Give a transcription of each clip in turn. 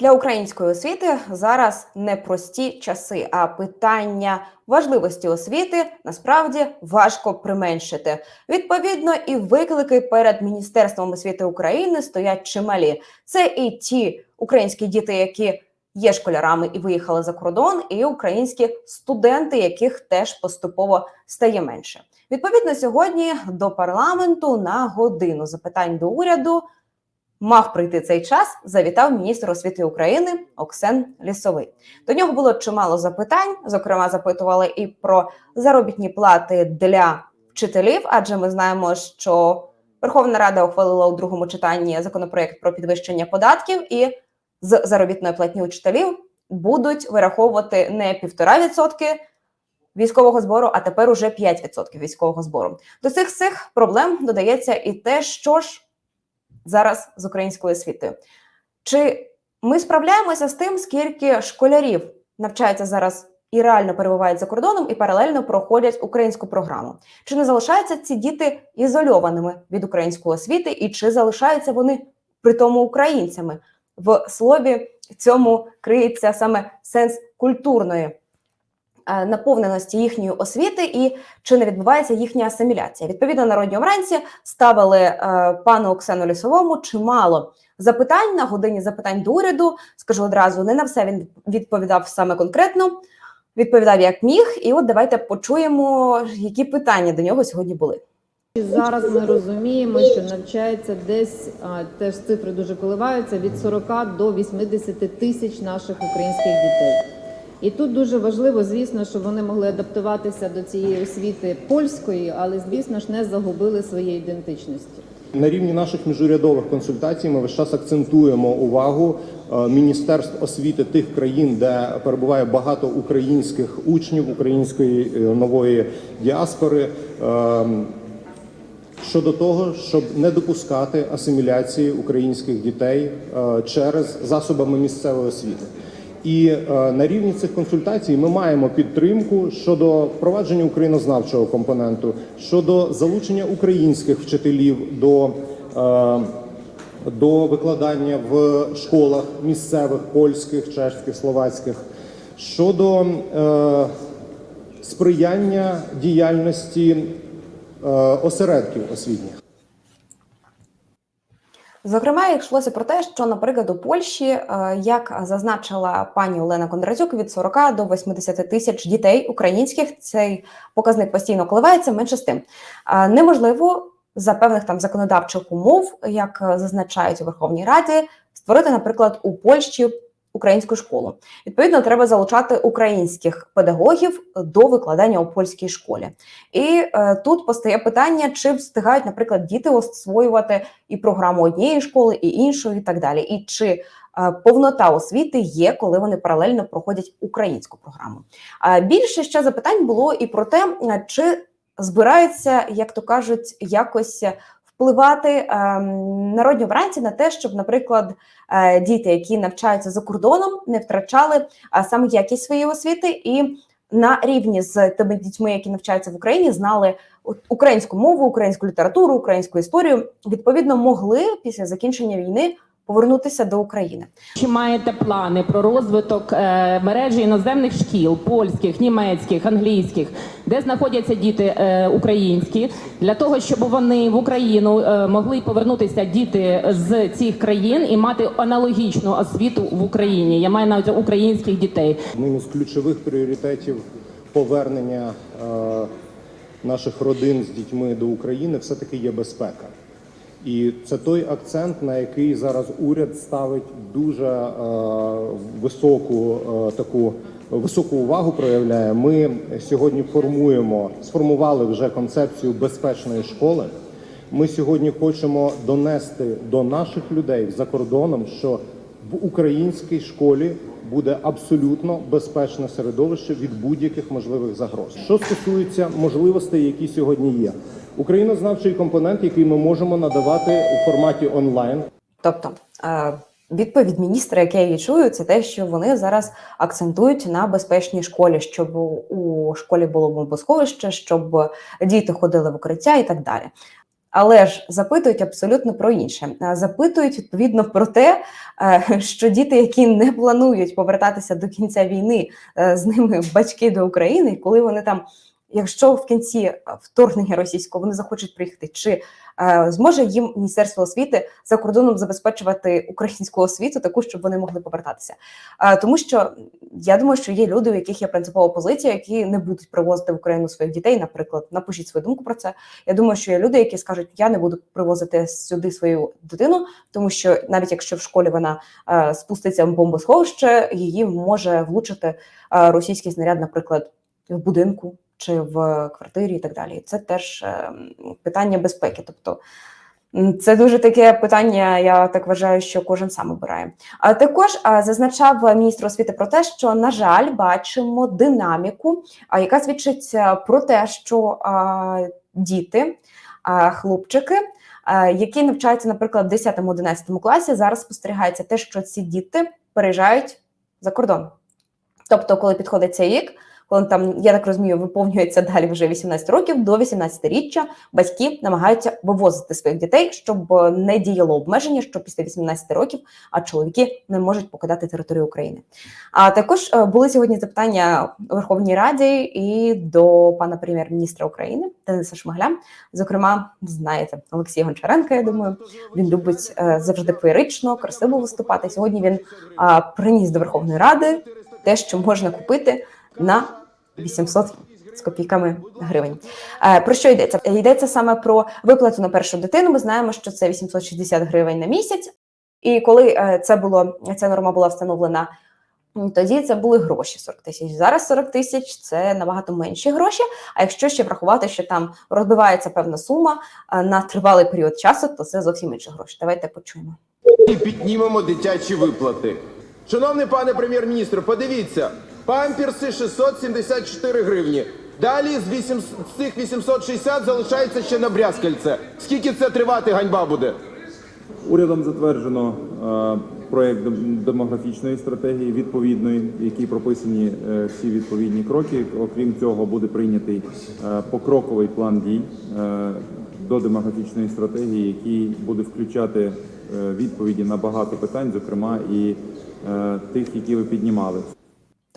Для української освіти зараз непрості часи, а питання важливості освіти насправді важко применшити. Відповідно, і виклики перед міністерством освіти України стоять чималі. Це і ті українські діти, які є школярами і виїхали за кордон, і українські студенти, яких теж поступово стає менше. Відповідно, сьогодні до парламенту на годину запитань до уряду мав прийти цей час. Завітав міністр освіти України Оксен Лісовий. До нього було чимало запитань. Зокрема, запитували і про заробітні плати для вчителів, адже ми знаємо, що Верховна Рада ухвалила у другому читанні законопроект про підвищення податків, і з заробітної платні учителів будуть вираховувати не півтора відсотки військового збору, а тепер уже 5% військового збору. До цих цих проблем додається і те, що ж зараз з українською освітою. Чи ми справляємося з тим, скільки школярів навчаються зараз і реально перебувають за кордоном, і паралельно проходять українську програму? Чи не залишаються ці діти ізольованими від української освіти, і чи залишаються вони при тому українцями? В слові цьому криється саме сенс культурної наповненості їхньої освіти і чи не відбувається їхня асиміляція. Відповідно, народні обранці ставили е, пану Оксану Лісовому чимало запитань на годині запитань до уряду. Скажу одразу, не на все він відповідав саме конкретно, відповідав як міг. І от давайте почуємо, які питання до нього сьогодні були. Зараз ми розуміємо, що навчається десь теж цифри дуже коливаються від 40 до 80 тисяч наших українських дітей. І тут дуже важливо, звісно, щоб вони могли адаптуватися до цієї освіти польської, але звісно ж не загубили своєї ідентичності. На рівні наших міжурядових консультацій ми весь час акцентуємо увагу е, міністерств освіти тих країн, де перебуває багато українських учнів, української е, нової діаспори. е, Щодо того, щоб не допускати асиміляції українських дітей е, через засобами місцевої освіти. І е, на рівні цих консультацій ми маємо підтримку щодо впровадження українознавчого компоненту, щодо залучення українських вчителів до, е, до викладання в школах місцевих польських, чешських, словацьких, щодо е, сприяння діяльності осередків освітніх. Зокрема, йшлося про те, що, наприклад, у Польщі, е, як зазначила пані Олена Кондразюк, від 40 до 80 тисяч дітей українських цей показник постійно коливається. Менше з тим неможливо за певних там законодавчих умов, як е, зазначають у Верховній Раді, створити, наприклад, у Польщі українську школу. Відповідно, треба залучати українських педагогів до викладання у польській школі. І е, тут постає питання, чи встигають, наприклад, діти освоювати і програму однієї школи, і іншої, і так далі. І чи е, повнота освіти є, коли вони паралельно проходять українську програму. А більше ще запитань було і про те, е, чи збираються, як то кажуть, якось впливати е, народні обранці на те, щоб, наприклад, е, діти, які навчаються за кордоном, не втрачали е, саме якість своєї освіти і на рівні з тими дітьми, які навчаються в Україні, знали українську мову, українську літературу, українську історію. Відповідно, могли після закінчення війни повернутися до України. Чи маєте плани про розвиток е, мережі іноземних шкіл польських, німецьких, англійських, де знаходяться діти е, українські, для того, щоб вони в Україну е, могли повернутися діти з цих країн і мати аналогічну освіту в Україні? Я маю на увазі українських дітей. Одним із ключових пріоритетів повернення е, наших родин з дітьми до України все-таки є безпека. І це той акцент, на який зараз уряд ставить дуже е, високу е, таку високу увагу. Проявляє. Ми сьогодні формуємо, сформували вже концепцію безпечної школи. Ми сьогодні хочемо донести до наших людей за кордоном, що в українській школі буде абсолютно безпечне середовище від будь-яких можливих загроз. Що стосується можливостей, які сьогодні є, українознавчий компонент, який ми можемо надавати у форматі онлайн. Тобто е, відповідь міністра, яке я чую, це те, що вони зараз акцентують на безпечній школі, щоб у школі було бомбосховище, щоб діти ходили в укриття і так далі. Але ж запитують абсолютно про інше. Запитують відповідно про те, е, що діти, які не планують повертатися до кінця війни е, з ними батьки до України, коли вони там, якщо в кінці е, вторгнення російського вони захочуть приїхати, чи е, зможе їм Міністерство освіти за кордоном забезпечувати українську освіту, таку, щоб вони могли повертатися? Е, Тому що я думаю, що є люди, у яких є принципова позиція, які не будуть привозити в Україну своїх дітей. Наприклад, напишіть свою думку про це. Я думаю, що є люди, які скажуть, я не буду привозити сюди свою дитину, тому що навіть якщо в школі вона е, спуститься в бомбосховище, її може влучити е, російський снаряд, наприклад, в будинку чи в квартирі, і так далі. Це теж е, питання безпеки. Тобто це дуже таке питання. Я так вважаю, що кожен сам обирає. А також зазначав міністр освіти про те, що на жаль, бачимо динаміку, яка свідчить про те, що діти, хлопчики, які навчаються, наприклад, в 10-11 класі, зараз спостерігається те, що ці діти переїжджають за кордон. Тобто, коли підходить цей вік, коли там, я так розумію, виповнюється далі вже 18 років, до 18-річчя батьки намагаються вивозити своїх дітей, щоб е, не діяло обмеження, що після 18 років а чоловіки не можуть покидати територію України. А також е, були сьогодні запитання у Верховній Раді і до пана прем'єр-міністра України Дениса Шмигаля. Зокрема, знаєте, Олексія Гончаренка, я думаю, він любить е, завжди феєрично, красиво виступати. Сьогодні він приніс до Верховної Ради те, що можна купити на 800 з копійками гривень. Е, Про що йдеться? Йдеться саме про виплату на першу дитину. Ми знаємо, що це 860 гривень на місяць. І коли е, це було ця норма була встановлена, тоді це були гроші 40 тисяч. Зараз 40 тисяч це набагато менші гроші. А якщо ще врахувати, що там розбивається певна сума е, на тривалий період часу, то це зовсім інші гроші. Давайте почуємо. і піднімемо дитячі виплати. Шановний пане прем'єр-міністр, подивіться, памперси 674 гривні. Далі з, 8, з цих 860 залишається ще на брязкальце. Скільки це тривати ганьба буде? Урядом затверджено е, проект дем- демографічної стратегії відповідної, в якій прописані е, всі відповідні кроки. Окрім цього, буде прийнятий е, покроковий план дій е, до демографічної стратегії, який буде включати е, відповіді на багато питань, зокрема і е, тих, які ви піднімали.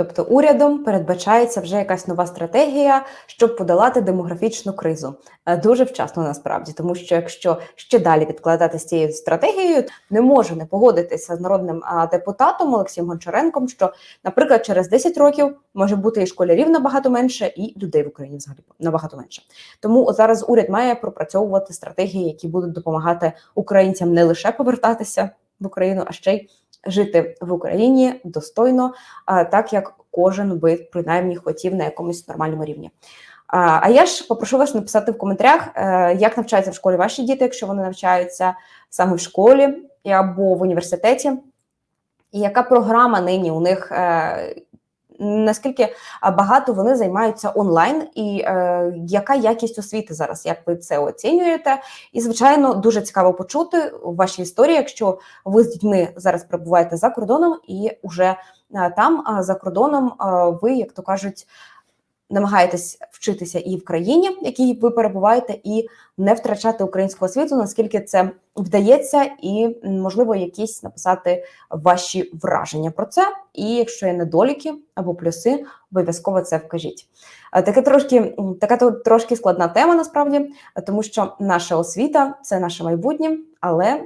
Тобто урядом передбачається вже якась нова стратегія, щоб подолати демографічну кризу. Е, Дуже вчасно насправді, тому що якщо ще далі відкладати з цією стратегією, не можу не погодитися з народним депутатом Олексієм Гончаренком, що, наприклад, через 10 років може бути і школярів набагато менше, і людей в Україні взагалі набагато менше. Тому зараз уряд має пропрацьовувати стратегії, які будуть допомагати українцям не лише повертатися в Україну, а ще й жити в Україні достойно, так як кожен би принаймні хотів на якомусь нормальному рівні. А я ж попрошу вас написати в коментарях, е, як навчаються в школі ваші діти, якщо вони навчаються саме в школі або в університеті, і яка програма нині у них. Е, Наскільки багато вони займаються онлайн, і е, яка якість освіти зараз? Як ви це оцінюєте? І звичайно, дуже цікаво почути ваші історії, якщо ви з дітьми зараз перебуваєте за кордоном, і вже е, там а, за кордоном е, ви, як то кажуть, намагаєтесь вчитися і в країні, в якій ви перебуваєте, і не втрачати українську освіту, наскільки це вдається, і можливо якісь написати ваші враження про це. І якщо є недоліки або плюси, обов'язково це вкажіть. Е, Таке трошки така трошки складна тема насправді, тому що наша освіта це наше майбутнє, але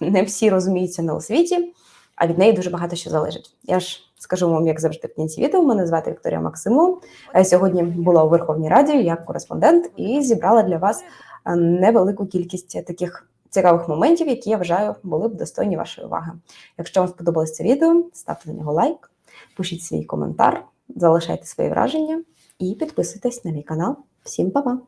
не всі розуміються на освіті, а від неї дуже багато що залежить. Я ж скажу вам, як завжди, в кінці відео. Мене звати Вікторія Максимов. Е, Сьогодні була у Верховній Раді як кореспондент і зібрала для вас е, невелику кількість таких цікавих моментів, які я вважаю були б достойні вашої уваги. Якщо вам сподобалось це відео, ставте на нього лайк, пишіть свій коментар, залишайте свої враження і підписуйтесь на мій канал. Всім па-па!